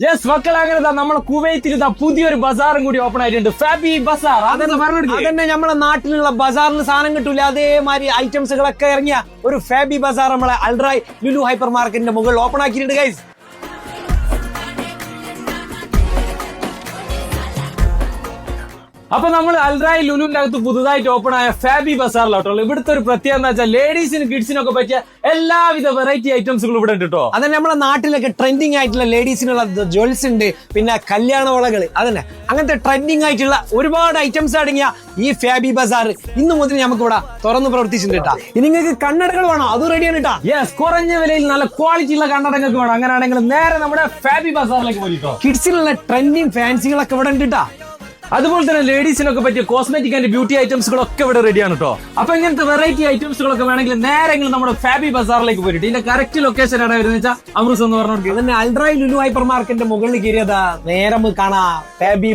Yes മക്കൾ അങ്ങനെ നമ്മൾ നമ്മളെ കുവൈത്തിൽ ഇതാ പുതിയൊരു ബസാറും കൂടി ഓപ്പൺ ആയിട്ടുണ്ട്. ഫാബി ബസാർ അതെന്ന് നമ്മളെ നാട്ടിലുള്ള ബസാറിൽ സാധനം കിട്ടൂല. അതേമാതിരി ഐറ്റംസുകളൊക്കെ ഇറങ്ങിയ ഒരു ഫാബി ബസാർ നമ്മളെ അൾട്രായ് ലുലു ഹൈപ്പർ മാർക്കറ്റിന്റെ മുകളിൽ ഓപ്പൺ ആക്കിയിട്ടുണ്ട് ഗൈസ് അപ്പൊ നമ്മൾ അൽറായി ലുലുവിന്റെ അകത്ത് പുതുതായിട്ട് ഓപ്പൺ ആയ ഫാബി ബസാറിലോട്ടുള്ള ഇവിടുത്തെ ഒരു പ്രത്യേകത എന്താ വെച്ചാൽ ലേഡീസിനും കിഡ്സിനൊക്കെ പറ്റിയ എല്ലാവിധ വെറൈറ്റി ഐറ്റംസുകളും ഇവിടെ ഉണ്ട് കേട്ടോ അതന്നെ നമ്മുടെ നാട്ടിലൊക്കെ ട്രെൻഡിങ് ആയിട്ടുള്ള ലേഡീസിനുള്ള ജ്വൽസ് ഉണ്ട് പിന്നെ കല്യാണ വളകൾ അതന്നെ. അങ്ങനത്തെ ട്രെൻഡിങ് ആയിട്ടുള്ള ഒരുപാട് ഐറ്റംസ് അടങ്ങിയ ഈ ഫാബി ബസാർ ഇന്ന് മുതൽ നമുക്ക് ഇവിടെ തുറന്നു പ്രവർത്തിച്ചിട്ടുണ്ട് കേട്ടാ ഇനി നിങ്ങൾക്ക് കണ്ണടകൾ വേണോ? അത് റെഡിയാണ് കേട്ടാ യെസ് കുറഞ്ഞ വിലയിൽ നല്ല ക്വാളിറ്റി ഉള്ള കണ്ണടകൾ വേണം. അങ്ങനെയാണെങ്കിൽ നേരെ നമ്മുടെ ഫാബി ബസാറിലേക്ക് പോയിട്ടോ കിഡ്സിനുള്ള ട്രെൻഡിങ് ഫാൻസികളൊക്കെ ഇവിടെ ഉണ്ട് കേട്ടാ അതുപോലെ തന്നെ ലേഡീസിനൊക്കെ പറ്റിയ കോസ്മെറ്റിക് ആൻഡ് ബ്യൂട്ടി ഐറ്റംസുകളൊക്കെ ഇവിടെ റെഡിയാണ് കേട്ടോ അപ്പൊ ഇങ്ങനത്തെ വെറൈറ്റി ഐറ്റംസുകളൊക്കെ വേണമെങ്കിൽ നേരെങ്കിലും നമ്മുടെ ഫാബി ബസാറിലേക്ക് പോയിട്ട്. ഇതിന്റെ കറക്റ്റ് ലൊക്കേഷൻ എവിടെ വരുന്ന വെച്ചാൽ അമൃസ് എന്ന് പറഞ്ഞു അൾട്രായ് ലുലു ഹൈപ്പർ മാർക്കറ്റിന്റെ മുകളിൽ കയറിയതാ. നേരം കാണാ. ഫാബി